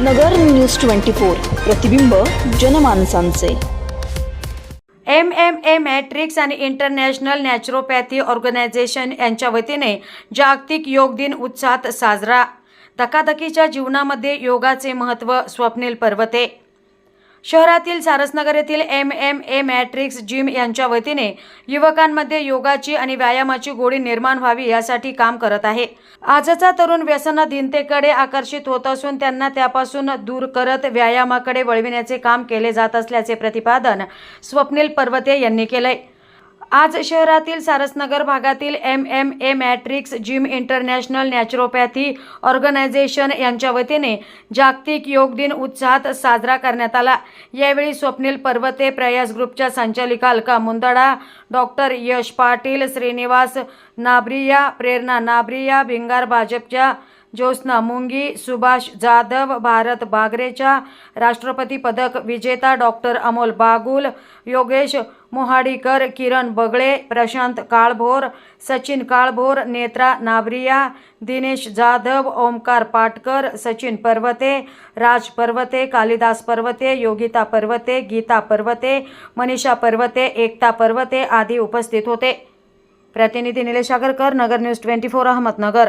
नगर news twenty four प्रतिबिंब जनमानसांचे. M M A matrix आणि इंटरनॅशनल नॅचरोपॅथी ऑर्गनायझेशन यांच्या वतीने जागतिक योग दिन उत्साहात साजरा. धकाधकीच्या जीवनामध्ये योगाचे महत्त्व स्वप्नील पर्वते. शहरातील सारसनगर येथील M M A matrix gym यांच्या वतीने युवकांमध्ये योगाची आणि व्यायामाची गोडी निर्माण व्हावी यासाठी काम करत आहे. आजचा तरुण व्यसनाधीनतेकडे आकर्षित होत असून त्यांना त्यापासून दूर करत व्यायामाकडे वळविण्याचे काम केले जात असल्याचे प्रतिपादन स्वप्नील पर्वते यांनी केलंय. आज शहरातील सारसनगर भागातील M M A matrix gym international naturopathy organisation यांच्या वतीने जागतिक योग दिन उत्साहात साजरा करण्यात आला. यावेळी स्वप्नील पर्वते प्रयास ग्रुपच्या संचालिका अलका मुंदडा डॉक्टर यश पाटील श्रीनिवास नाब्रिया प्रेरणा नाब्रिया भिंगार भाजपच्या ज्योत्स्ना मुंगी सुभाष जाधव भारत बागरेच्या राष्ट्रपती पदक विजेता डॉक्टर अमोल बागुल योगेश मोहाडीकर किरण बगळे प्रशांत काळभोर सचिन काळभोर नेत्रा नाबरिया दिनेश जाधव ओमकार पाटकर सचिन पर्वते राज पर्वते कालिदास पर्वते योगिता पर्वते गीता पर्वते मनीषा पर्वते एकता पर्वते आदी उपस्थित होते. प्रतिनिधी Nilesh Agarkar Nagar news twenty four Ahmednagar.